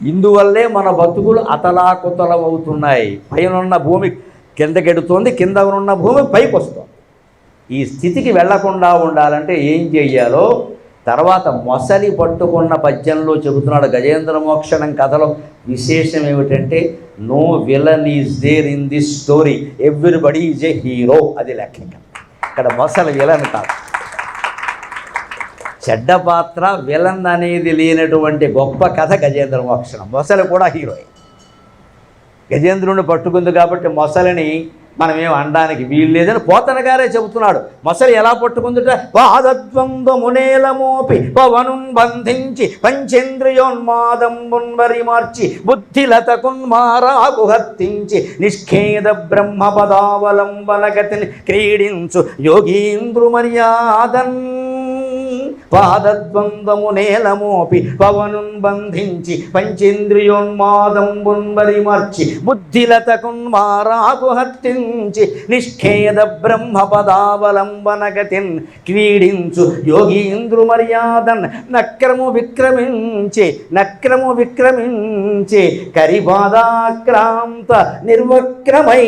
ఇందువల్లే మన బతుకులు అతలాకుతలం అవుతున్నాయి పైన భూమి కిందకెడుతోంది కింద ఉన్న భూమి పైకి వస్తుంది. ఈ స్థితికి వెళ్ళకుండా ఉండాలంటే ఏం చెయ్యాలో? తర్వాత మొసలి పట్టుకున్న పద్యంలో చెబుతున్నాడు గజేంద్ర మోక్షణం కథలో విశేషం ఏమిటంటే no villain is there in this story everybody is a hero అది లెక్క ఇక్కడ మొసలి విలన్ కాదు. చెడ్డ పాత్ర విలన్ అనేది లేనటువంటి గొప్ప కథ గజేంద్ర మోక్షణం. మొసలి కూడా హీరోయిన్ గజేంద్రుని పట్టుకుంది కాబట్టి మొసలిని మనం ఏం అనడానికి వీలు లేదని పోతన గారే చెబుతున్నాడు. మొసలి ఎలా పట్టుకుందిట? వాదద్వంద్వమునేలమోపి పవనుం బంధించి పంచేంద్రియోన్మాదంబున్ వరి మార్చి బుద్ధిలతకున్మారాకు హత్తించి నిష్ఖేద బ్రహ్మ పదావలంబనగతిని క్రీడించు యోగీంద్రు మర్యాదన్ పాదద్వంద్వము నేలమోపి పవనున్ బంధించి పంచేంద్రియోన్మాదంబున్ మార్చి బుద్ధిలతకున్మారాకు హత్తించి నిష్ఖేద బ్రహ్మ పదావలంబనగతిన్ క్రీడించు యోగీంద్రు మర్యాదన్ నక్రము విక్రమించి నక్రము విక్రమించి కరిపాదాక్రాంత నిర్వక్రమై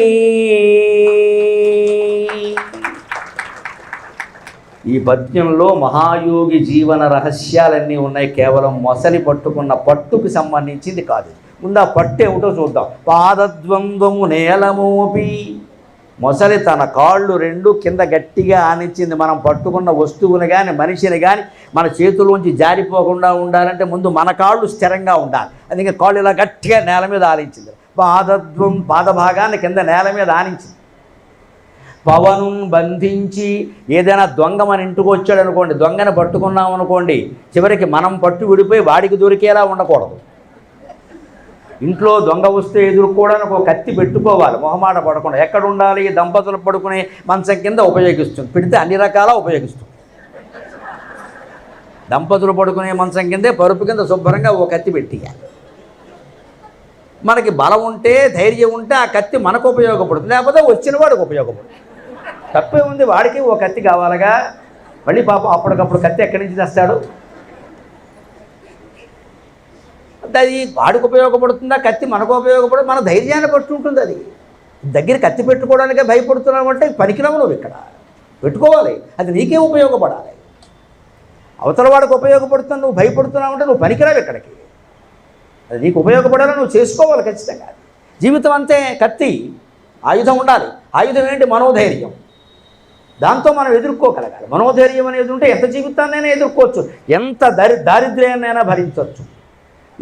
ఈ పద్యంలో మహాయోగి జీవన రహస్యాలన్నీ ఉన్నాయి. కేవలం మొసలి పట్టుకున్న పట్టుకు సంబంధించింది కాదు. ముందు ఆ పట్టు ఏమిటో చూద్దాం. పాదద్వంద్వము నేలమోపి. మొసలి తన కాళ్ళు రెండు కింద గట్టిగా ఆనించింది. మనం పట్టుకున్న వస్తువుని కానీ మనిషిని కానీ మన చేతుల్లోంచి జారిపోకుండా ఉండాలంటే ముందు మన కాళ్ళు స్థిరంగా ఉండాలి. అందుకే కాళ్ళు ఇలా గట్టిగా నేల మీద ఆనించింది. పాదద్వం పాదభాగాన్ని కింద నేల మీద ఆనించింది. పవను బంధించి ఏదైనా దొంగ మన ఇంటికి వచ్చాడు అనుకోండి దొంగని పట్టుకున్నాం అనుకోండి చివరికి మనం పట్టు విడిపోయి వాడికి దొరికేలా ఉండకూడదు. ఇంట్లో దొంగ వస్తే ఎదుర్కోవడానికి ఒక కత్తి పెట్టుకోవాలి మొహమాట పడకుండా. ఎక్కడ ఉండాలి? దంపతులు పడుకునే మంచం కింద ఉపయోగిస్తుంది. పెడితే అన్ని రకాల ఉపయోగిస్తుంది. దంపతులు పడుకునే మంచం కిందే పరుపు కింద శుభ్రంగా ఓ కత్తి పెట్టియాలి మనకి బలం ఉంటే ధైర్యం ఉంటే ఆ కత్తి మనకు ఉపయోగపడుతుంది లేకపోతే వచ్చిన వాడికి ఉపయోగపడుతుంది. తప్పే ఉంది వాడికి ఓ కత్తి కావాలగా. మళ్ళీ పాపం అప్పటికప్పుడు కత్తి ఎక్కడి నుంచి తెస్తాడు? అంటే అది వాడికి ఉపయోగపడుతుందా కత్తి మనకు ఉపయోగపడు మన ధైర్యాన్ని బట్టి ఉంటుంది అది. దగ్గర కత్తి పెట్టుకోవడానికే భయపడుతున్నావు అంటే పనికిరావు నువ్వు ఇక్కడ. పెట్టుకోవాలి అది నీకే ఉపయోగపడాలి. అవతల వాడికి ఉపయోగపడుతున్నా నువ్వు భయపడుతున్నావు అంటే నువ్వు పనికిరావు ఇక్కడికి. అది నీకు ఉపయోగపడాలని నువ్వు చేసుకోవాలి ఖచ్చితంగా. జీవితం అంతే కత్తి ఆయుధం ఉండాలి. ఆయుధం ఏంటి? మనోధైర్యం. దాంతో మనం ఎదుర్కోగలగాలి. మనోధైర్యం అనేది ఉంటే ఎంత జీవితాన్నైనా ఎదుర్కోవచ్చు. ఎంత దరి దారిద్ర్యాన్నైనా భరించవచ్చు.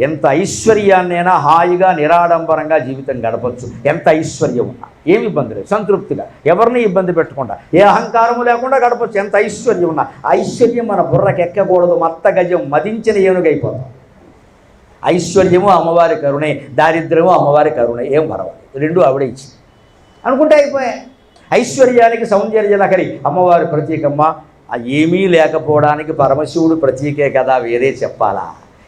ఎంత ఐశ్వర్యాన్నైనా హాయిగా నిరాడంబరంగా జీవితం గడపచ్చు. ఎంత ఐశ్వర్యం ఉన్నా. ఏమి ఇబ్బంది లేదు. సంతృప్తిగా. ఎవరిని ఇబ్బంది పెట్టకుండా ఏ అహంకారము లేకుండా గడపచ్చు. ఎంత ఐశ్వర్యం ఉన్నా. ఐశ్వర్యం మన బుర్రకి ఎక్కకూడదు మత్త గజం మదించిన ఏనుగైపోతాం. ఐశ్వర్యము అమ్మవారి కరుణే. దారిద్ర్యము అమ్మవారి కరుణే. ఏం పర్వాలేదు. రెండు ఆవిడ ఇచ్చింది. అనుకుంటే అయిపోయాయి. ఐశ్వర్యానికి సౌందర్య లహరి. అమ్మవారి ప్రతీకమ్మ. ఏమీ లేకపోవడానికి పరమశివుడు ప్రతీకే కదా వేరే చెప్పాలా?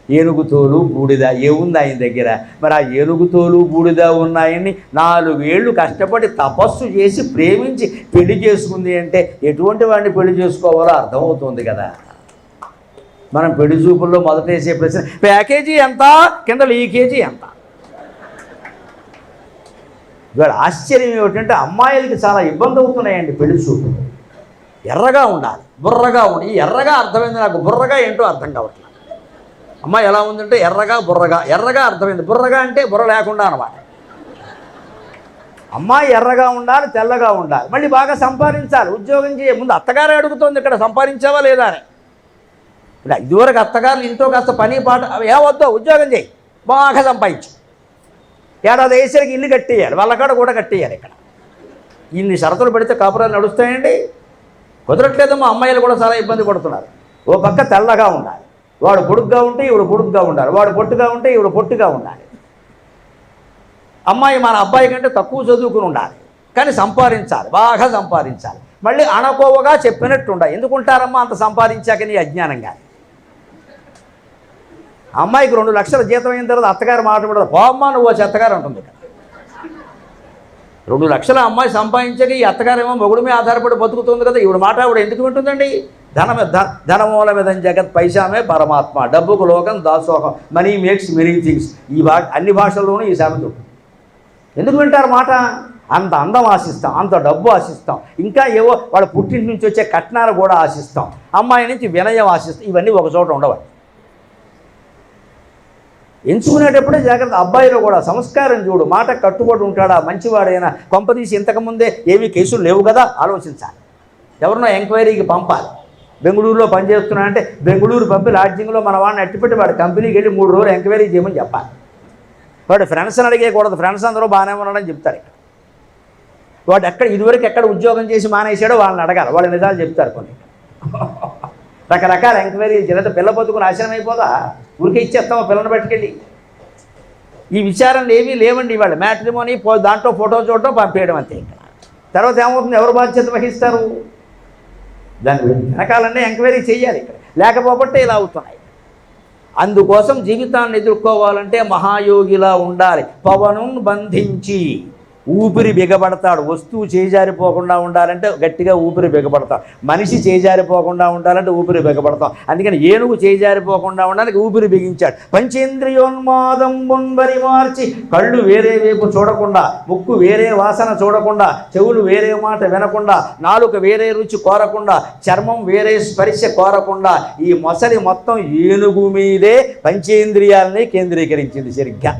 ఏనుగుతోలు బూడిద ఏముంది ఆయన దగ్గర? మరి ఆ ఏనుగుతోలు బూడిద ఉన్నాయని నాలుగేళ్ళు కష్టపడి తపస్సు చేసి ప్రేమించి పెళ్ళి చేసుకుంది అంటే ఎటువంటి వాడిని పెళ్ళి చేసుకోవాలో అర్థమవుతుంది కదా. మనం పెళ్ళి చూపుల్లో మొదటేసే ప్రశ్న ప్యాకేజీ ఎంత? కింద లీకేజీ ఎంత? ఇవాళ ఆశ్చర్యం ఏమిటంటే అమ్మాయిలకి చాలా ఇబ్బంది అవుతున్నాయండి పెళ్ళి చూపులు. ఎర్రగా ఉండాలి. బుర్రగా ఉండి ఎర్రగా అర్థమైంది నాకు. బుర్రగా ఏంటో అర్థం కావట్లేదు. అమ్మాయి ఎలా ఉందంటే ఎర్రగా బుర్రగా. ఎర్రగా అర్థమైంది. బుర్రగా అంటే బుర్ర లేకుండా అనమాట అమ్మాయి ఎర్రగా ఉండాలి తెల్లగా ఉండాలి. మళ్ళీ బాగా సంపాదించాలి. ఉద్యోగం చేయ ముందు అత్తగారే అడుగుతోంది ఇక్కడ సంపాదించావా లేదా అని. ఇదివరకు అత్తగారు ఇంట్లో కాస్త పని పాట ఏ వద్దో ఉద్యోగం చేయి. బాగా సంపాదించు. ఏడాది వేసరికి ఇల్లు కట్టేయాలి వాళ్ళకాడ కూడా కట్టేయాలి ఇక్కడ. ఇన్ని షరతులు పెడితే కాపురాలు నడుస్తాయండి? కుదరట్లేదమ్మా అమ్మాయిలు కూడా చాలా ఇబ్బంది పడుతున్నారు. ఓ పక్క తెల్లగా ఉండాలి. వాడు పొడుగ్గా ఉంటే ఇవిడు పొడుగ్గా ఉండాలి. వాడు పొట్టుగా ఉంటే ఇవిడు పొట్టుగా ఉండాలి. అమ్మాయి మన అబ్బాయి కంటే తక్కువ చదువుకుని ఉండాలి. కానీ సంపాదించాలి బాగా సంపాదించాలి. మళ్ళీ అనకోవగా చెప్పినట్టుండాలి ఎందుకుంటారమ్మా అంత సంపాదించాక నీ అజ్ఞానం కానీ అమ్మాయికి రెండు లక్షల జీతం అయిన తర్వాత అత్తగారు మాట పోమ్మా నువ్వు చెత్తగారు అంటుంది ఉంటుంది ఇక్కడ. రెండు లక్షల అమ్మాయి సంపాదించని ఈ అత్తగారేమో మొగుడు మీద ఆధారపడి బతుకుతుంది కదా. ఇవిడ మాట ఆవిడ ఎందుకు వింటుందండి? ధనమ ధ విధం జగత్ పైసామే పరమాత్మ. డబ్బుకు లోకం దాసోహం. Money makes many things. ఈ భా అన్ని భాషల్లోనూ ఈ సామెత ఎందుకు వింటారు మాట? అంత అందం ఆశిస్తాం అంత డబ్బు ఆశిస్తాం. ఇంకా ఏవో వాళ్ళ పుట్టింటి నుంచి వచ్చే కట్నాలు కూడా ఆశిస్తాం. అమ్మాయి నుంచి వినయం ఆశిస్తాం. ఇవన్నీ ఒక చోట ఉండవు. ఎంచుకునేటప్పుడే జాగ్రత్త. అబ్బాయిలో కూడా సంస్కారం చూడు మాట కట్టుబడి ఉంటాడా మంచివాడైనా కొంపదీసి ఇంతకుముందే ఏమీ కేసులు లేవు కదా ఆలోచించాలి. ఎవరినో ఎంక్వైరీకి పంపాలి. బెంగళూరులో పనిచేస్తున్నా అంటే బెంగళూరు పంపి లాడ్జింగ్లో మన వాడిని అట్టిపెట్టి కంపెనీకి వెళ్ళి మూడు రోజులు ఎంక్వైరీ చేయమని చెప్పాలి. వాడు ఫ్రెండ్స్ని అడిగేయకూడదు ఫ్రెండ్స్ అందరూ బాగానే ఉన్నాడని చెప్తారు ఇక్కడ. వాడు ఎక్కడ ఇదివరకు ఎక్కడ ఉద్యోగం చేసి మానేసాడో వాళ్ళని అడగాలి వాళ్ళ నిజాలు చెప్తారు కొన్ని. రకరకాల ఎంక్వైరీలు చిన్నత పిల్ల బతుకుని నాశనం అయిపోదా? ఊరికే ఇచ్చేస్తామా పిల్లని పట్టుకెళ్ళి. ఈ విచారణలు ఏమీ లేవండి ఇవాళ. మ్యాట్రిమోని పో దాంట్లో ఫోటో చూడటం పంపేయడం అంతే ఇక్కడ తర్వాత ఏమవుతుంది? ఎవరు బాధ్యత వహిస్తారు? దాని వెనకాలన్నీ ఎంక్వైరీ చేయాలి ఇక్కడ. లేకపోబట్టే ఇలా అవుతున్నాయి. అందుకోసం జీవితాన్ని ఎదుర్కోవాలంటే మహాయోగిలా ఉండాలి. పవనం బంధించి. ఊపిరి బిగబడతాడు. వస్తువు చేజారిపోకుండా ఉండాలంటే గట్టిగా ఊపిరి బిగబడతాం. మనిషి చేజారిపోకుండా ఉండాలంటే ఊపిరి బిగబడతాం. అందుకని ఏనుగు చేజారిపోకుండా ఉండడానికి ఊపిరి బిగించాడు. పంచేంద్రియోన్మాదం బొన్బరి మార్చి కళ్ళు వేరే వైపు చూడకుండా ముక్కు వేరే వాసన చూడకుండా చెవులు వేరే మాట వినకుండా నాలుక వేరే రుచి కోరకుండా చర్మం వేరే స్పర్శ కోరకుండా ఈ మొసలి మొత్తం ఏనుగు మీదే పంచేంద్రియాలని కేంద్రీకరించింది సరిగ్గా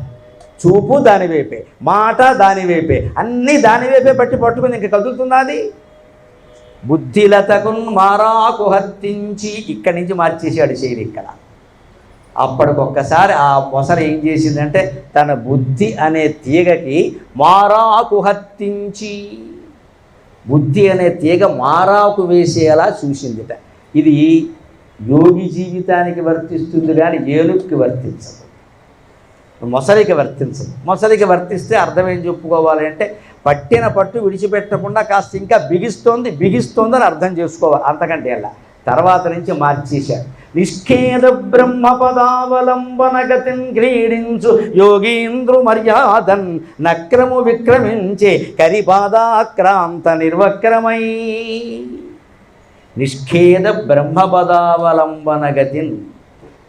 చూపు దాని వైపే మాట దాని వైపే అన్నీ దాని వైపే పట్టి పట్టుకుని ఇంక కదులుతున్నది అది? బుద్ధిలతకు మారాకు హత్తించి ఇక్కడి నుంచి మార్చేసాడు శైలి ఇక్కడ. అప్పటికొక్కసారి ఆ పొసర ఏం చేసిందంటే తన బుద్ధి అనే తీగకి మారాకు హత్తించి బుద్ధి అనే తీగ మారాకు వేసేలా చూసిందిట. ఇది యోగి జీవితానికి వర్తిస్తుంది కానీ ఏనుగుకి వర్తించదు. మొసలికి వర్తించదు. మొసలికి వర్తిస్తే అర్థం ఏం చెప్పుకోవాలి అంటే పట్టిన పట్టు విడిచిపెట్టకుండా కాస్త ఇంకా బిగిస్తోంది బిగిస్తోందని అర్థం చేసుకోవాలి. అంతకంటే ఎలా? తర్వాత నుంచి మార్చేశారు నిష్ఖేద బ్రహ్మ పదావలంబన గతిన్ క్రీడించు యోగీంద్రు మర్యాదన్ నక్రము విక్రమించే కరిపాదాక్రాంత నిర్వక్రమై. నిష్ఖేద బ్రహ్మపదావలంబన గతిన్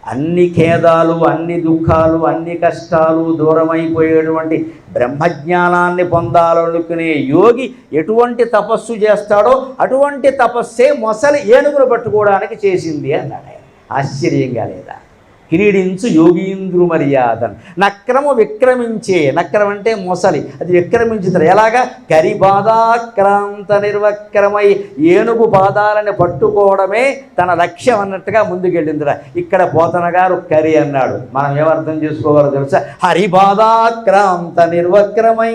అన్ని ఖేదాలు అన్ని దుఃఖాలు అన్ని కష్టాలు దూరమైపోయేటువంటి బ్రహ్మజ్ఞానాన్ని పొందాలనుకునే యోగి ఎటువంటి తపస్సు చేస్తాడో అటువంటి తపస్సే మొసలి ఏనుగును పట్టుకోవడానికి చేసింది అన్నాడు ఆయన. ఆశ్చర్యంగా లేదా? కిరీడించు యోగీంద్రు మర్యాదన్ నక్రము విక్రమించే నక్రం అంటే మొసలి. అది విక్రమించుతారు. ఎలాగా? కరిబాధాక్రాంత నిర్వక్రమై ఏనుగు పాదాలని పట్టుకోవడమే తన లక్ష్యం అన్నట్టుగా ముందుకెళ్ళిందిరా. ఇక్కడ పోతన గారు కరి అన్నాడు. మనం ఏమర్థం చేసుకోవాలో తెలుసా? హరిబాధాక్రాంత నిర్వక్రమై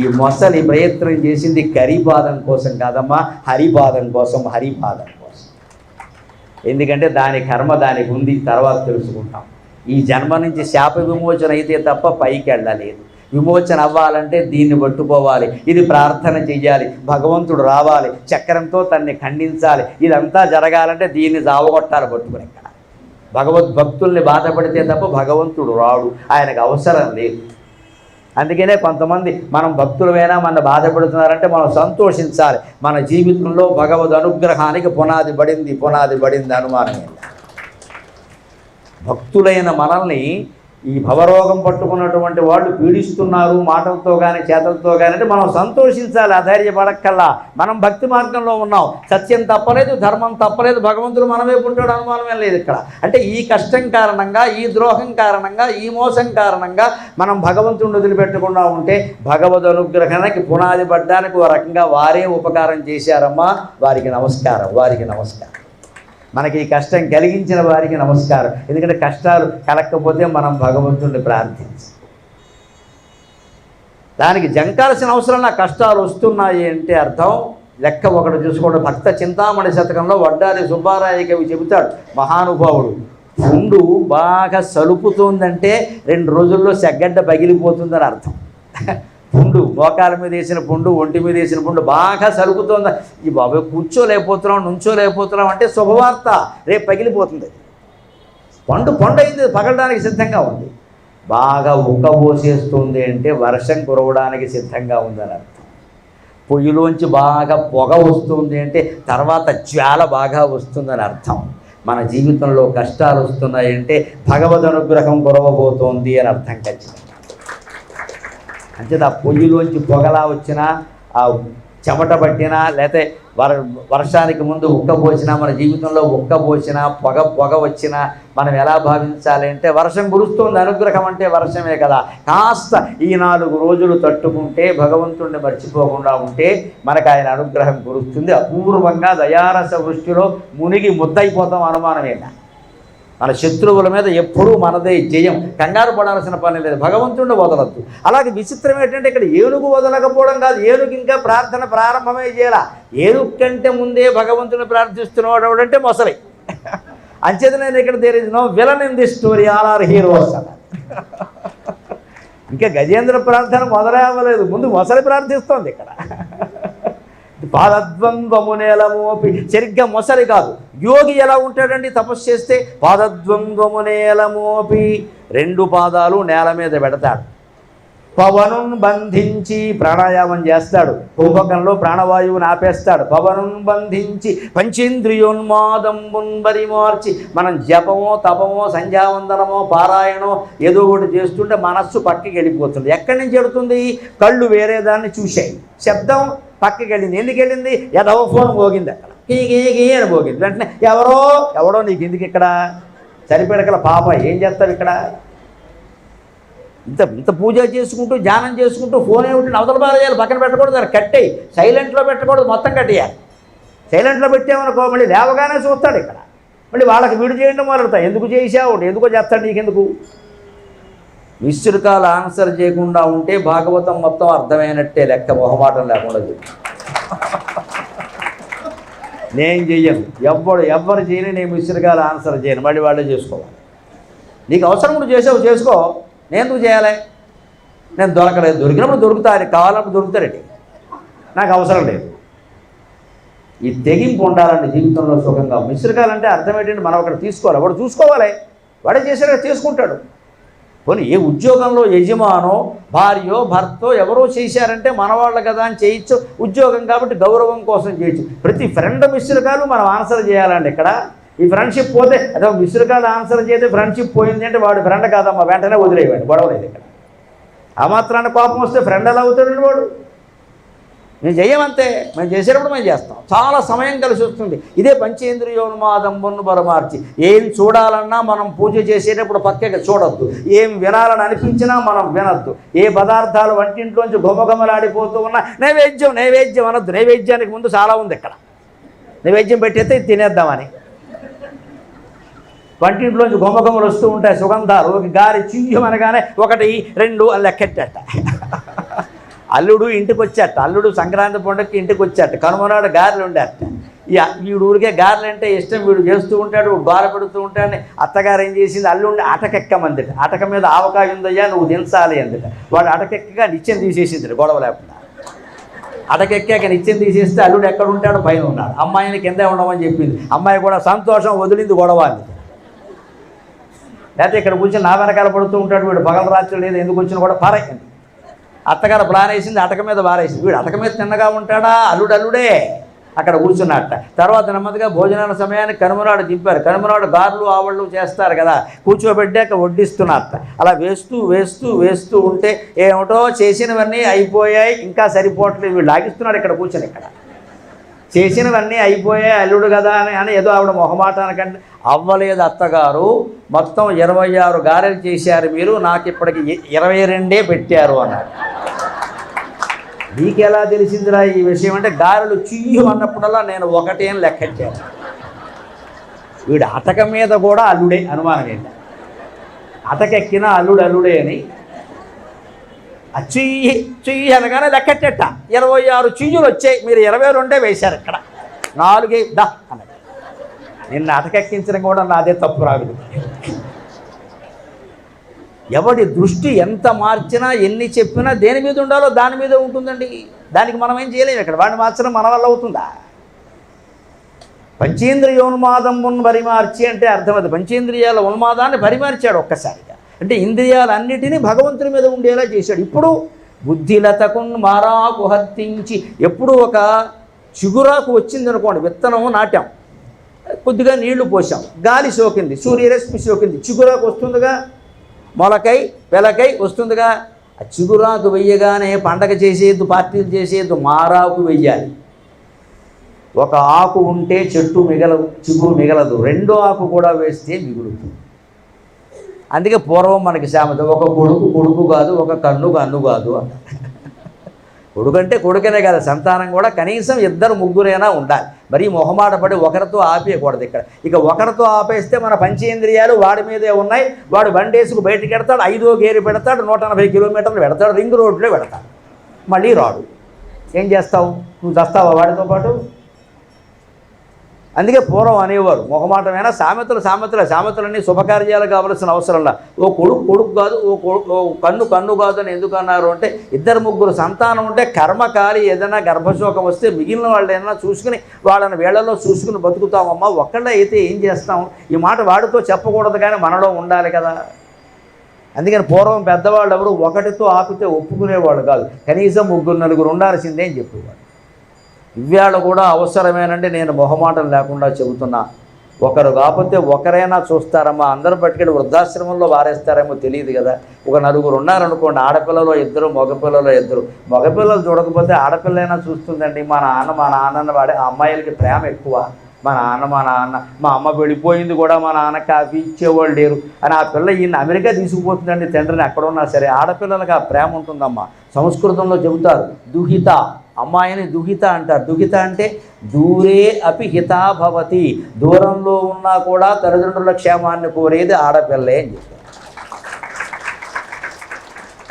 ఈ మొసలి ప్రయత్నం చేసింది కరిపాదం కోసం కాదమ్మా హరిపాదం కోసం హరిపాదం ఎందుకంటే దాని కర్మ దానికి ఉంది తర్వాత తెలుసుకుంటాం. ఈ జన్మ నుంచి శాప విమోచన అయితే తప్ప పైకి వెళ్ళలేదు. విమోచన అవ్వాలంటే దీన్ని పట్టుకోవాలి ఇది ప్రార్థన చెయ్యాలి భగవంతుడు రావాలి చక్రంతో తన్ని ఖండించాలి ఇదంతా జరగాలంటే దీన్ని జావగొట్టాలి పట్టుకుని ఇక్కడ భగవద్భక్తుల్ని బాధపడితే తప్ప భగవంతుడు రాడు ఆయనకు అవసరం లేదు. అందుకనే కొంతమంది మనం భక్తులమైనా మన బాధపడుతున్నారంటే మనం సంతోషించాలి. మన జీవితంలో భగవద్ అనుగ్రహానికి పునాది పడింది పునాది పడింది అనుమానం భక్తులైన మనల్ని ఈ భవరోగం పట్టుకున్నటువంటి వాళ్ళు పీడిస్తున్నారు మాటలతో కానీ చేతలతో కానీ అంటే మనం సంతోషించాలి అధైర్యపడక్కల్లా. మనం భక్తి మార్గంలో ఉన్నాం. సత్యం తప్పలేదు ధర్మం తప్పలేదు భగవంతుడు మనమే పుట్టాడు అనుమానమే లేదు ఇక్కడ. అంటే ఈ కష్టం కారణంగా ఈ ద్రోహం కారణంగా ఈ మోసం కారణంగా మనం భగవంతుడిని వదిలిపెట్టకుండా ఉంటే భగవద్ అనుగ్రహానికి పునాది పడ్డానికి ఓ రకంగా వారే ఉపకారం చేశారమ్మా. వారికి నమస్కారం వారికి నమస్కారం. మనకి ఈ కష్టం కలిగించిన వారికి నమస్కారం. ఎందుకంటే కష్టాలు కలగకపోతే మనం భగవంతుడిని ప్రార్థించి. దానికి జంకాల్సిన అవసరం నా కష్టాలు వస్తున్నాయి అంటే అర్థం. లెక్క ఒకటి చూసుకోండి. భక్త చింతామణి శతకంలో వడ్డారి సుబ్బారాయ కవి చెబుతాడు మహానుభావుడు పుండు బాగా సలుపుతుందంటే రెండు రోజుల్లో సెగ్గడ్డ పగిలిపోతుందని అర్థం. పుండు మోకాల మీద వేసిన పుండు ఒంటి మీద వేసిన పుండు బాగా సరుకుతోంది ఈ బాబాయ్ కూర్చోలేకపోతున్నాం నుంచోలేకపోతున్నాం అంటే శుభవార్త. రేపు పగిలిపోతుంది. పండు పండు అయింది పగలడానికి సిద్ధంగా ఉంది. బాగా ఉక్కబోసేస్తుంది అంటే వర్షం కురవడానికి సిద్ధంగా ఉందని అర్థం. పొయ్యిలోంచి బాగా పొగ వస్తుంది అంటే తర్వాత జ్వాల బాగా వస్తుందని అర్థం. మన జీవితంలో కష్టాలు వస్తున్నాయి అంటే భగవద్ అనుగ్రహం కురవబోతోంది అని అర్థం ఖచ్చితంగా. అంచేత ఆ పొయ్యిలోంచి పొగలా వచ్చినా ఆ చెమట పట్టినా లేకపోతే వర వర్షానికి ముందు ఉక్కపోసినా మన జీవితంలో ఉక్కపోసినా పొగ పొగ వచ్చినా మనం ఎలా భావించాలి అంటే వర్షం కురుస్తుంది అనుగ్రహం అంటే వర్షమే కదా. కాస్త ఈ నాలుగు రోజులు తట్టుకుంటే భగవంతుణ్ణి మర్చిపోకుండా ఉంటే మనకు ఆయన అనుగ్రహం కురుస్తుంది. అపూర్వంగా దయారస వృష్టిలో మునిగి ముద్దయిపోతాం అనుమానమేనా? మన శత్రువుల మీద ఎప్పుడూ మనదే జయం. కంగారు పడాల్సిన పని లేదు. భగవంతుడిని వదలద్దు. అలాగే విచిత్రం ఏంటంటే ఇక్కడ ఏనుగు వదలకపోవడం కాదు. ఏనుగు ఇంకా ప్రార్థన ప్రారంభమే చేయాల. ఏనుగు కంటే ముందే భగవంతుని ప్రార్థిస్తున్నవాడు అంటే మొసలి. అంచేత నేను ఇక్కడ there villain in the story all are heroes అన్న ఇంకా గజేంద్ర ప్రార్థన మొదలవ్వలేదు. ముందు మొసలి ప్రార్థిస్తోంది ఇక్కడ. పాదద్వంద్వమునేలమోపి సరిగ్గా మొసలి కాదు. యోగి ఎలా ఉంటాడండి? తపస్సు చేస్తే పాదద్వంద్వమునేలమోపి రెండు పాదాలు నేల మీద పెడతాడు. పవనున్ బంధించి ప్రాణాయామం చేస్తాడు. కుంభకంలో ప్రాణవాయువుని ఆపేస్తాడు. పవనున్ బంధించి పంచేంద్రియోన్మాదంబున్ మార్చి మనం జపమో తపమో సంధ్యావందనమో పారాయణో ఏదో ఒకటి చేస్తుంటే మనస్సు పక్కకి వెళ్ళిపోతుంది. ఎక్కడి నుంచి వెళుతుంది? కళ్ళు వేరే దాన్ని చూశాయి. శబ్దం పక్కకి వెళ్ళింది. ఎందుకు వెళ్ళింది? ఎదవ ఫోన్ మోగింది అక్కడ. కీ కీ అని పోగింది వెంటనే ఎవరో ఎవడో నీకు ఎందుకు ఇక్కడ చనిపెడకల పాప ఏం చేస్తావు ఇక్కడ ఇంత ఇంత పూజ చేసుకుంటూ ధ్యానం చేసుకుంటూ ఫోన్ ఏమిటి అవతల బాగా చేయాలి పక్కన పెట్టకూడదు దాన్ని కట్టేయి సైలెంట్లో పెట్టకూడదు మొత్తం కట్టేయాలి సైలెంట్లో పెట్టామనుకో మళ్ళీ లేవగానే చూస్తాడు ఇక్కడ మళ్ళీ వాళ్ళకి వీడు చేయడం మొదలుతా ఎందుకు చేసావు ఎందుకో చేస్తాడు నీకెందుకు మిస్డ్ కాల్ ఆన్సర్ చేయకుండా ఉంటే భాగవతం మొత్తం అర్థమైనట్టే లెక్క మొహమాటం లేకుండా చెప్పి నేను చెయ్యను. ఎవ్వడు ఎవ్వరు చేయని నేను మిస్డ్ ఆన్సర్ చేయను. మళ్ళీ వాళ్ళే చేసుకోవాలి. నీకు అవసరం కూడా చేసావు చేసుకో. నేను ఎందుకు చేయాలి? నేను దొరకలేదు. దొరికినప్పుడు దొరుకుతాను కావాలన్నప్పుడు దొరుకుతారండి నాకు అవసరం లేదు. ఈ తెగింపు ఉండాలండి జీవితంలో సుఖంగా మిశ్రకాలంటే అర్థం ఏంటంటే మనం అక్కడ తీసుకోవాలి. వాడు చూసుకోవాలి. వాడే చేసాడు తీసుకుంటాడు. పోనీ ఏ ఉద్యోగంలో యజమానో భార్యో భర్తో ఎవరో చేశారంటే మనవాళ్ళు కదా అని చేయొచ్చు. ఉద్యోగం కాబట్టి గౌరవం కోసం చేయొచ్చు. ప్రతి ఫ్రెండ్ మిశ్రకాలు మనం ఆన్సర్ చేయాలండి ఇక్కడ. ఈ ఫ్రెండ్షిప్ పోతే అదే మిశ్రకాలు ఆన్సర్ చేస్తే ఫ్రెండ్షిప్ పోయింది అంటే వాడు ఫ్రెండ్ కాదమ్మా వెంటనే వదిలేవాడు గొడవలేదు ఇక్కడ. ఆ మాత్రాన్ని కోపం వస్తే ఫ్రెండ్ ఎలా అవుతాడండి వాడు? మేము చేయమంతే మేము చేసేటప్పుడు మేము చేస్తాం. చాలా సమయం కలిసి వస్తుంది. ఇదే పంచేంద్రియోన్మాదంబును బరమార్చి ఏం చూడాలన్నా మనం పూజ చేసేటప్పుడు పక్కకి చూడొద్దు. ఏం వినాలని అనిపించినా మనం వినొద్దు. ఏ పదార్థాలు వంటింట్లోంచి ఘుమఘుమలాడిపోతూ ఉన్నా నైవేద్యం నైవేద్యం అనొద్దు. నైవేద్యానికి ముందు చాలా ఉంది ఇక్కడ. నైవేద్యం పెట్టేస్తే ఇది తినేద్దామని. వంటింట్లోంచి గుమ్మగుమ్మలు వస్తూ ఉంటాయి. సుగంధాలు ఒక గారి చియ్యమనగానే ఒకటి రెండు అని అల్లుడు ఇంటికి వచ్చాట అల్లుడు సంక్రాంతి పండుగకి ఇంటికి వచ్చాట కనుమనాడు గారెలు ఉండేట వీడు ఊరికే గారెలు అంటే ఇష్టం వీడు చేస్తూ ఉంటాడు గోర పెడుతూ ఉంటాడు అత్తగారు ఏం చేసింది? అల్లుండి అటకెక్కమందిట. అటక మీద ఆవకాయ ఉందయ్యా నువ్వు దించాలి అందుట. వాడు అటకెక్కగా నిత్యం తీసేసింది గొడవ లేకుండా. అటకెక్కాక నిత్యం తీసేస్తే అల్లుడు ఎక్కడ ఉంటాడో పైన ఉన్నాడు. అమ్మాయిని కింద ఉండమని చెప్పింది. అమ్మాయి కూడా సంతోషం వదిలింది గొడవ అందుట లేకపోతే ఇక్కడ కూర్చొని నా వెనకాల పడుతూ ఉంటాడు వీడు పగల రాత్రి లేదు ఎందుకు వచ్చినా కూడా పారేయండి అత్తగారు ప్లాన్ వేసింది అటక మీద బారేసింది. వీడు అటక మీద తిన్నగా ఉంటాడా? అల్లుడు అల్లుడే. అక్కడ కూర్చున్నట్ట. తర్వాత నెమ్మదిగా భోజనాల సమయానికి కనుమనాడు దింపారు. కనుమనాడు గారులు ఆవళ్ళు చేస్తారు కదా. కూర్చోబెట్టాక వడ్డిస్తున్నట్ట. అలా వేస్తూ వేస్తూ వేస్తూ ఉంటే ఏమిటో చేసినవన్నీ అయిపోయాయి. ఇంకా సరిపోవట్లేదు. వీళ్ళు లాగిస్తున్నాడు ఇక్కడ కూర్చొని ఇక్కడ. చేసినవన్నీ అయిపోయాయి అల్లుడు కదా అని అని ఏదో ఆవిడ మొహమాటానికంటే అవ్వలేదు అత్తగారు. మొత్తం ఇరవై ఆరు గారెలు చేశారు మీరు. నాకు ఇప్పటికి ఇరవై రెండే పెట్టారు అన్నారు. నీకెలా తెలిసిందిరా ఈ విషయం? అంటే గారెలు చియ్యు అన్నప్పుడల్లా నేను ఒకటేం లెక్కెట్టాను. వీడు అటక మీద కూడా అల్లుడే అనుమానం ఏంటి? అటకెక్కిన అల్లుడు అల్లుడే అని ఆ చెయ్యి చెయ్యి అనగానే లెక్కట్టేట. ఇరవై ఆరు చెయ్యులు వచ్చాయి. మీరు ఇరవై రెండే వేశారు ఇక్కడ. నాలుగే దా అన్నది నిన్న అటకెక్కించడం కూడా నాదే తప్పు రాదు ఎవడి దృష్టి ఎంత మార్చినా ఎన్ని చెప్పినా దేని మీద ఉండాలో దాని మీద ఉంటుందండి. దానికి మనం ఏం చేయలేము ఇక్కడ. వాడిని మార్చడం మన వల్ల అవుతుందా? పంచేంద్రియోన్మాదమును పరిమార్చి అంటే అర్థమైంది పంచేంద్రియాల ఉన్మాదాన్ని పరిమార్చాడు ఒక్కసారిగా. అంటే ఇంద్రియాలన్నిటినీ భగవంతుని మీద ఉండేలా చేశాడు. ఇప్పుడు బుద్ధిలతకు మారాకు హత్తించి ఎప్పుడు ఒక చిగురాకు వచ్చింది అనుకోండి విత్తనం నాటాం. కొద్దిగా నీళ్ళు పోసాం. గాలి సోకింది సూర్యరశ్మి సోకింది చిగురాకు వస్తుందిగా మొలకై వెలకై వస్తుందిగా. ఆ చిగురాకు వెయ్యగానే పండగ చేసేద్దు పార్టీలు చేసేద్దు మారాకు వెయ్యాలి. ఒక ఆకు ఉంటే చెట్టు మిగలదు చిగురు మిగలదు. రెండో ఆకు కూడా వేస్తే మిగులుతుంది. అందుకే పూర్వం మనకి సామెత ఒక కొడుకు కొడుకు కాదు ఒక కన్ను కన్ను కాదు. కొడుకంటే కొడుకు అంటే కొడుకనే కాదు సంతానం కూడా కనీసం ఇద్దరు ముగ్గురైనా ఉండాలి. మరి మొహమాట పడి ఒకరితో ఆపేయకూడదు ఇక్కడ. ఇక ఒకరితో ఆపేస్తే మన పంచేంద్రియాలు వాడి మీదే ఉన్నాయి. వాడు బండేసుకు బయటికి పెడతాడు ఐదో గేరు పెడతాడు నూట ఎనభై కిలోమీటర్లు పెడతాడు రింగ్ రోడ్లో పెడతాడు. మళ్ళీ రాడు. ఏం చేస్తావు? నువ్వు చస్తావా వాడితో పాటు? అందుకే పూర్వం అనేవారు మొహమాటమైనా సామెతలు సామెతలు సామెతలన్నీ శుభకార్యాలు కావలసిన అవసరంలా ఓ కొడుకు కొడుకు కాదు ఓ కొడుకు ఓ కన్ను కన్ను కాదు అని ఎందుకు అన్నారు అంటే ఇద్దరు ముగ్గురు సంతానం ఉంటే కర్మకాలి ఏదైనా గర్భశోకం వస్తే మిగిలిన వాళ్ళు ఏదైనా చూసుకుని వాళ్ళని వేళల్లో చూసుకుని బతుకుతామమ్మా. ఒక్కళ్ళ అయితే ఏం చేస్తాం? ఈ మాట వాడితో చెప్పకూడదు కానీ మనలో ఉండాలి కదా. అందుకని పూర్వం పెద్దవాళ్ళు ఎవరు ఒకటితో ఆపితే ఒప్పుకునేవాళ్ళు కాదు. కనీసం ముగ్గురు నలుగురు ఉండాల్సిందే అని చెప్పేవాళ్ళు. ఇవాళ కూడా అవసరమేనంటే నేను మొహమాటం లేకుండా చెబుతున్నా. ఒకరు కాకపోతే ఒకరైనా చూస్తారమ్మా. అందరూ పట్టుకెళ్ళి వృద్ధాశ్రమంలో వారేస్తారేమో తెలియదు కదా. ఒక నలుగురు ఉన్నారనుకోండి ఆడపిల్లలో ఇద్దరు మగపిల్లలో ఇద్దరు. మగపిల్లలు చూడకపోతే ఆడపిల్లైనా చూస్తుందండి. మా నాన్న మా నాన్న వాడే అమ్మాయిలకి ప్రేమ ఎక్కువ. మా నాన్న మా నాన్న మా అమ్మ వెళ్ళిపోయింది కూడా మా నాన్న కాఫీ ఇచ్చేవాళ్ళు లేరు. అని ఆ పిల్ల ఈయన అమెరికా తీసుకుపోతుందండి. తండ్రిని ఎక్కడ ఉన్నా సరే ఆడపిల్లలకి ఆ ప్రేమ ఉంటుందమ్మా. సంస్కృతంలో చెబుతారు దుహిత. అమ్మాయిని దుహిత అంటారు. దుహిత అంటే దూరే అపి హితాభవతి దూరంలో ఉన్నా కూడా తల్లిదండ్రుల క్షేమాన్ని కోరేది ఆడపిల్లే అని చెప్పారు.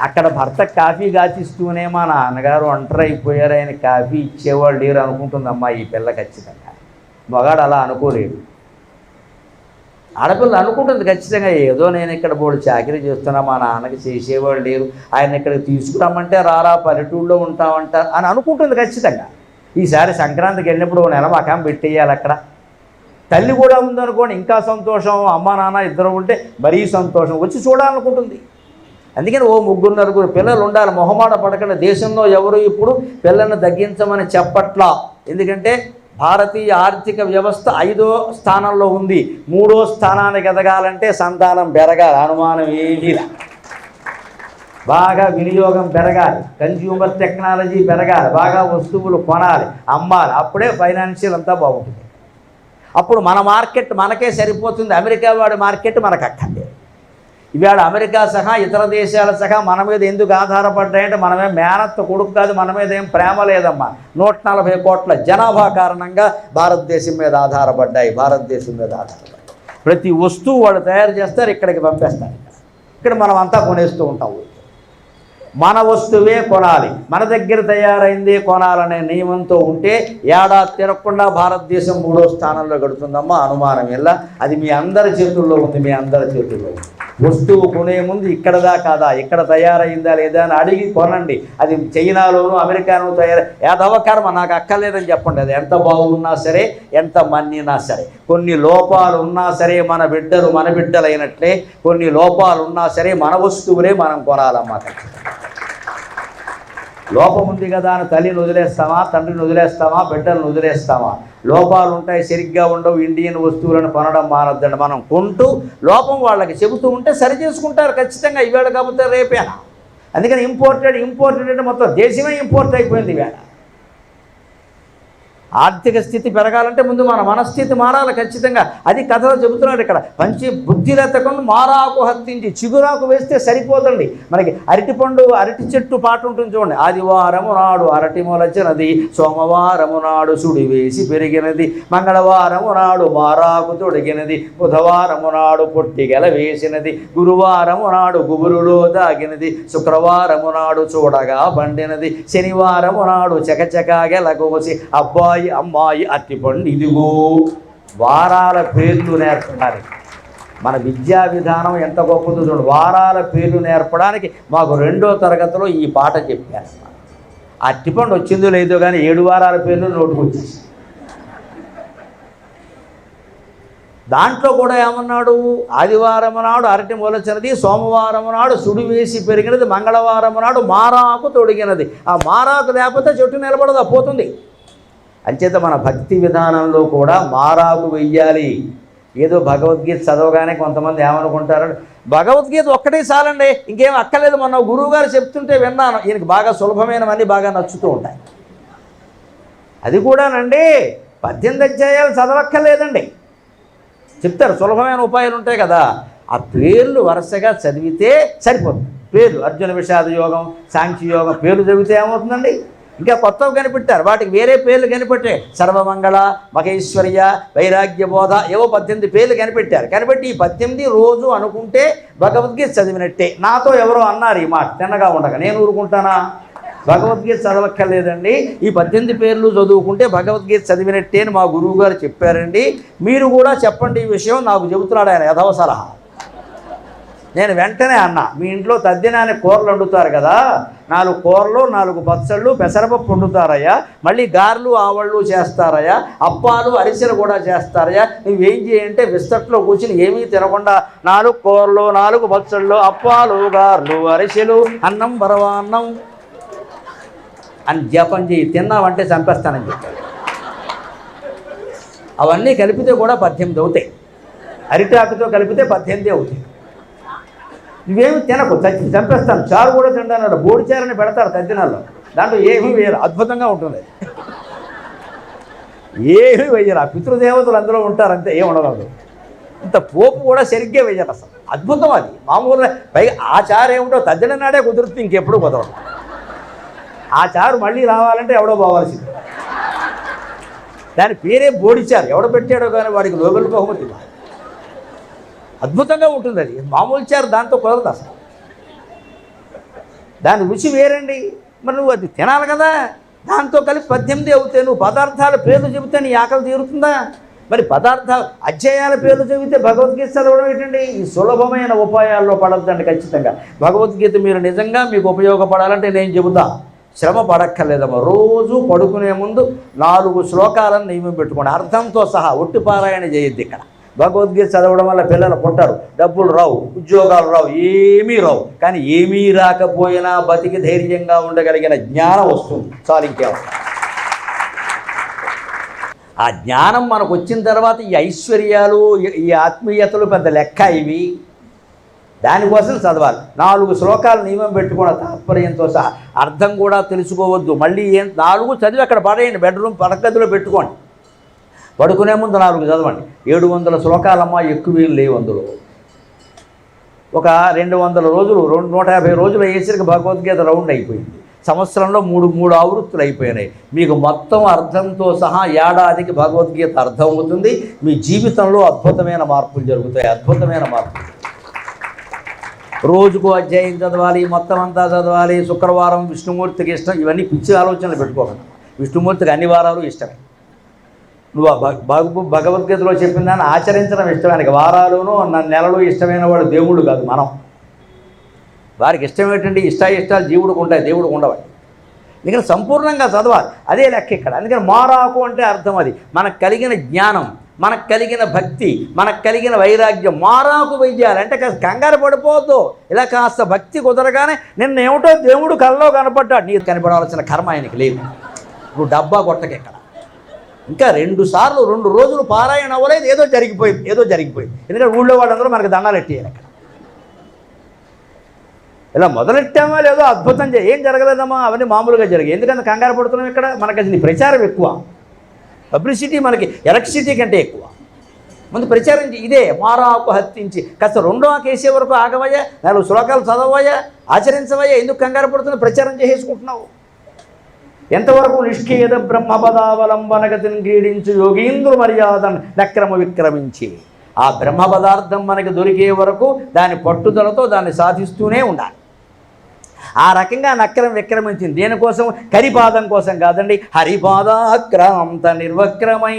అక్కడ భర్త కాఫీ గాచిస్తూనే మా నాన్నగారు ఒంటరి అయిపోయారు. ఆయన కాఫీ ఇచ్చేవాళ్ళు లేరు అనుకుంటుందమ్మా ఈ పిల్ల ఖచ్చితంగా. మగాడు అలా అనుకోలేడు ఆడపిల్ల అనుకుంటుంది ఖచ్చితంగా ఏదో నేను ఇక్కడ పోడు చాకరీ చేస్తున్నా మా నాన్నకి చేసేవాళ్ళు లేరు ఆయన ఇక్కడికి తీసుకురమ్మంటే రారా పల్లెటూళ్ళలో ఉంటామంట అని అనుకుంటుంది ఖచ్చితంగా. ఈసారి సంక్రాంతికి వెళ్ళినప్పుడు నెల మకాం పెట్టేయాలి అక్కడ. తల్లి కూడా ఉందనుకోండి ఇంకా సంతోషం అమ్మ నాన్న ఇద్దరు ఉంటే మరీ సంతోషం వచ్చి చూడాలనుకుంటుంది. అందుకని ఓ ముగ్గురు నలుగురు పిల్లలు ఉండాలి మొహమాట పడకుండా దేశంలో ఎవరు ఇప్పుడు పిల్లల్ని తగ్గించమని చెప్పట్లా. ఎందుకంటే భారతీయ ఆర్థిక వ్యవస్థ ఐదో స్థానంలో ఉంది. మూడో స్థానానికి ఎదగాలంటే సంతానం పెరగాలి. అనుమానం ఏమీ బాగా వినియోగం పెరగాలి. కన్జ్యూమర్ టెక్నాలజీ పెరగాలి. బాగా వస్తువులు కొనాలి. అమ్మాలి. అప్పుడే ఫైనాన్షియల్ అంతా బాగుంటుంది. అప్పుడు మన మార్కెట్ మనకే సరిపోతుంది. అమెరికా వాడి మార్కెట్ మనకు అక్కర్లేదు. ఇవాళ అమెరికా సహా ఇతర దేశాల సహా మన మీద ఎందుకు ఆధారపడ్డాయంటే మనమే మేనత్త కొడుకు కాదు మన మీద ఏం ప్రేమ లేదమ్మా. నూట నలభై కోట్ల జనాభా కారణంగా భారతదేశం మీద ఆధారపడ్డాయి భారతదేశం మీద ఆధారపడ్డాయి. ప్రతి వస్తువు వాళ్ళు తయారు చేస్తారు ఇక్కడికి పంపేస్తారు. ఇక్కడ మనం అంతా కొనేస్తూ ఉంటాం. మన వస్తువే కొనాలి. మన దగ్గర తయారైందే కొనాలనే నియమంతో ఉంటే ఏడాది తిరగకుండా భారతదేశం మూడో స్థానంలో గడుతుందమ్మా అనుమానం ఎలా? అది మీ అందరి చేతుల్లో ఉంది మీ అందరి చేతుల్లో ఉంది. వస్తువు కొనే ముందు ఇక్కడదా కాదా ఇక్కడ తయారైందా లేదా అని అడిగి కొనండి. అది చైనాలోను అమెరికాను తయారు యాదవకర్మ నాకు అక్కర్లేదని చెప్పండి. అది ఎంత బాగున్నా సరే ఎంత మన్నినా సరే. కొన్ని లోపాలు ఉన్నా సరే మన బిడ్డలు మన బిడ్డలైనట్లే కొన్ని లోపాలు ఉన్నా సరే మన వస్తువులే మనం కొనాలన్నమాట. లోపం ఉంది కదా అని తల్లిని వదిలేస్తామా తండ్రిని వదిలేస్తామా బిడ్డలను వదిలేస్తామా? లోపాలు ఉంటాయి సరిగ్గా ఉండవు ఇండియన్ వస్తువులను కొనడం మానద్దండి. మనం కొంటూ లోపం వాళ్ళకి చెబుతూ ఉంటే సరి చేసుకుంటారు ఖచ్చితంగా. ఈవేళ కాకపోతే రేపేనా? అందుకని ఇంపోర్టెడ్ ఇంపోర్టెడ్ అంటే మొత్తం దేశమే ఇంపోర్ట్ అయిపోయింది ఈవేళ ఆర్థిక స్థితి పెరగాలంటే ముందు మన మనస్థితి మారాలి ఖచ్చితంగా. అది కథలో చెబుతున్నాడు ఇక్కడ. మంచి బుద్ధిలెత్తకుండా మారాకు హత్తించి చిగురాకు వేస్తే సరిపోదండి. మనకి అరటిపండు అరటి చెట్టు పాట ఉంటుంది చూడండి. ఆదివారము నాడు అరటి మొలచినది సోమవారము నాడు సుడి వేసి పెరిగినది మంగళవారము నాడు మారాకు తొడిగినది బుధవారము నాడు పొట్టిగెల వేసినది గురువారము నాడు గుబురులో దాగినది శుక్రవారము నాడు చూడగా పండినది శనివారము నాడు చకచకా గెలకోసి అబ్బాయి అమ్మాయి అట్టిపండు ఇదిగో వారాల పేర్లు నేర్పడానికి. మన విద్యా విధానం ఎంత గొప్పదో చూడండి వారాల పేర్లు నేర్పడానికి మాకు రెండో తరగతిలో ఈ పాట చెప్పారు. అట్టిపండు వచ్చిందో లేదో కానీ ఏడు వారాల పేర్లు నోటుకు వచ్చింది దాంట్లో కూడా ఏమన్నాడు? ఆదివారం నాడు అరటి మొలచినది సోమవారం నాడు సుడి వేసి పెరిగినది మంగళవారం నాడు మారాకు తొడిగినది. ఆ మారాకు లేకపోతే చెట్టు నిలబడదు పోతుంది. అంచేత మన భక్తి విధానంలో కూడా మారాకు వెయ్యాలి. ఏదో భగవద్గీత చదవగానే కొంతమంది ఏమనుకుంటారు భగవద్గీత ఒక్కటే చాలండి ఇంకేం అక్కర్లేదు మొన్న గురువు గారు చెప్తుంటే విన్నాను. ఈయనకి బాగా సులభమైనవన్నీ బాగా నచ్చుతూ ఉంటాయి. అది కూడానండి పద్దెనిమిది అధ్యాయాలు చదవక్కర్లేదండి. చెప్తారు సులభమైన ఉపాయాలు ఉంటాయి కదా ఆ పేర్లు వరుసగా చదివితే సరిపోతుంది. పేర్లు అర్జున విషాద యోగం సాంఖ్య యోగం పేర్లు చదివితే ఏమవుతుందండి? ఇంకా కొత్తవి కనిపెట్టారు. వాటికి వేరే పేర్లు కనిపెట్టాయి. సర్వమంగళ మహేశ్వర్య వైరాగ్య బోధ ఏవో పద్దెనిమిది పేర్లు కనిపెట్టారు. కనిపెట్టి ఈ పద్దెనిమిది రోజు అనుకుంటే భగవద్గీత చదివినట్టే. నాతో ఎవరో అన్నారు ఈ మాట. తిన్నగా ఉండగా. నేను ఊరుకుంటానా? భగవద్గీత చదవక్కర్లేదండి. ఈ పద్దెనిమిది పేర్లు చదువుకుంటే భగవద్గీత చదివినట్టే అని మా గురువు గారు చెప్పారండి. మీరు కూడా చెప్పండి ఈ విషయం. నాకు చెబుతున్నాడు ఆయన యథవ సలహా. నేను వెంటనే అన్నా మీ ఇంట్లో తద్దినాన్ని కూరలు వండుతారు కదా నాలుగు కూరలు నాలుగు పచ్చళ్ళు పెసరపప్పు వండుతారయ్యా మళ్ళీ గారెలు ఆవళ్ళు చేస్తారయ్యా అప్పాలు అరిసెలు కూడా చేస్తారయ్యా నువ్వేం చేయంటే విస్తట్లో కూర్చుని ఏమీ తినకుండా నాలుగు కూరలు నాలుగు పచ్చళ్ళు అప్పాలు గారెలు అరిసెలు అన్నం బరవాన్నం అని జపం చేయి తిన్నావంటే చంపేస్తానని చెప్పాడు. అవన్నీ కలిపితే కూడా పద్దెనిమిది అవుతాయి. అరిటాకుతో కలిపితే పద్దెనిమిది అవుతాయి. నువ్వేమి తినకు. చచ్చి చంపేస్తాను. చారు కూడా తింటాను బోడి చారని పెడతారు తద్దినాల్లో. దాంట్లో ఏమీ వేయరు. అద్భుతంగా ఉంటుంది. ఏమీ వేయరు. ఆ పితృదేవతలు అందులో ఉంటారు. అంతే. ఏం ఉండదు ఇంత పోపు కూడా సరిగ్గా వేయరు అసలు. అద్భుతం అది. మామూలుగా పైగా ఆ చారు ఏమిటో తద్దిన నాడే కుదురుతుంది. ఇంకెప్పుడు కుదరదు. ఆ చారు మళ్ళీ రావాలంటే ఎవడో పోవాల్సింది. దాని పేరే బోడిచారు ఎవడ పెట్టాడో కానీ వాడికి లోబెల్ బహుమతి ఇవ్వాలి. అద్భుతంగా ఉంటుంది అది. మామూలు చారు దాంతో కుదరదు అసలు. దాని రుచి వేరండి. మరి నువ్వు అది తినాలి కదా. దాంతో కలిపి పద్దెనిమిది అవుతాయి. నువ్వు పదార్థాల పేర్లు చెబితే నీ ఆకలి తీరుతుందా? మరి పదార్థాలు అధ్యాయాల పేర్లు చెబితే భగవద్గీత చదవడం ఏంటండి? ఈ సులభమైన ఉపాయాల్లో పడద్దండి ఖచ్చితంగా. భగవద్గీత మీరు నిజంగా మీకు ఉపయోగపడాలంటే నేను చెబుతా. శ్రమ పడక్కర్లేదమ్మా. రోజు పడుకునే ముందు నాలుగు శ్లోకాలను నియమం పెట్టుకోండి. అర్థంతో సహా ఒట్టి పారాయణ చేయొద్దు ఇక్కడ. భగవద్గీత చదవడం వల్ల పిల్లలు పుట్టారు డబ్బులు రావు ఉద్యోగాలు రావు ఏమీ రావు. కానీ ఏమీ రాకపోయినా బతికి ధైర్యంగా ఉండగలిగిన జ్ఞానం వస్తుంది. చాలు ఇంకేమో ఆ జ్ఞానం మనకు వచ్చిన తర్వాత ఈ ఐశ్వర్యాలు ఈ- ఈ ఆత్మీయతలు పెద్ద లెక్క ఇవి. దానికోసం చదవాలి. నాలుగు శ్లోకాలు నియమం పెట్టుకున్న తాత్పర్యంతో సహా అర్థం కూడా తెలుసుకోవద్దు. మళ్ళీ ఏం నాలుగు చదివి అక్కడ పడేయండి. బెడ్రూమ్ పడగదిలో పెట్టుకోండి. పడుకునే ముందు నాలుగు చదవండి. ఏడు వందల శ్లోకాలమ్మా ఎక్కువ లేవు అందులో. ఒక రెండు వందల రోజులు రెండు నూట యాభై రోజులు వేసరికి భగవద్గీత రౌండ్ అయిపోయింది. సంవత్సరంలో మూడు మూడు ఆవృత్తులు అయిపోయినాయి. మీకు మొత్తం అర్థంతో సహా ఏడాదికి భగవద్గీత అర్థం అవుతుంది. మీ జీవితంలో అద్భుతమైన మార్పులు జరుగుతాయి. అద్భుతమైన మార్పులు. రోజుకు అధ్యాయం చదవాలి మొత్తం అంతా చదవాలి. శుక్రవారం విష్ణుమూర్తికి ఇష్టం. ఇవన్నీ పిచ్చి ఆలోచనలు పెట్టుకోకండి. విష్ణుమూర్తికి అన్ని వారాలు ఇష్టమే. నువ్వు ఆ భగ- భగవద్గీతలో చెప్పిన దాన్ని ఆచరించడం ఇష్టమైన వారాలును నా నెలలు ఇష్టమైన వాడు దేవుడు కాదు మనం. వారికి ఇష్టం ఏంటంటే ఇష్ట ఇష్టాలు జీవుడికి ఉంటాయి దేవుడికి ఉండవండి అందుకని సంపూర్ణంగా చదవాలి. అదే లెక్క ఇక్కడ. అందుకని మారాకు అంటే అర్థం అది. మనకు కలిగిన జ్ఞానం మనకు కలిగిన భక్తి మనకు కలిగిన వైరాగ్యం మారాకు వెయ్యాలి అంటే కాస్త కంగారు పడిపోవద్దు. ఇలా కాస్త భక్తి కుదరగానే నిన్న ఏమిటో దేవుడు కళ్ళలో కనపడ్డాడు. నీకు కనపడవలసిన కర్మ ఆయనకి లేదు. నువ్వు డబ్బా కొట్టకెక్కడ? ఇంకా రెండు సార్లు రెండు రోజులు పారాయణ అవ్వలేదు ఏదో జరిగిపోయింది ఏదో జరిగిపోయింది. ఎందుకంటే ఊళ్ళో వాళ్ళందరూ మనకు దండాలు ఎట్టేయాలి అక్కడ. ఇలా మొదలెట్టామా లేదో అద్భుతం చే ఏం జరగలేదమ్మా అవన్నీ మామూలుగా జరిగాయి. ఎందుకంటే కంగారు పడుతున్నాం ఇక్కడ మనకి అసలు ప్రచారం ఎక్కువ. పబ్లిసిటీ మనకి ఎలక్ట్రిసిటీ కంటే ఎక్కువ. ముందు ప్రచారం ఇదే మారాకు హత్తించి. కాస్త రెండో కేసే వరకు ఆగవయ్యా నాలుగు శ్లోకాలు చదవయ్యా ఆచరించవయ్యా ఎందుకు కంగారు పడుతుంది ప్రచారం చేసేసుకుంటున్నావు? ఎంతవరకు నిష్కేద బ్రహ్మపదావలంబనగతిని క్రీడించు యోగీంద్రు మర్యాదను నక్రమ విక్రమించి ఆ బ్రహ్మ పదార్థం మనకి దొరికే వరకు దాని పట్టుదలతో దాన్ని సాధిస్తూనే ఉండాలి. ఆ రకంగా నక్రం విక్రమించింది. దేనికోసం? కరిపాదం కోసం కాదండి. హరిపాదాక్రాంత నిర్వక్రమై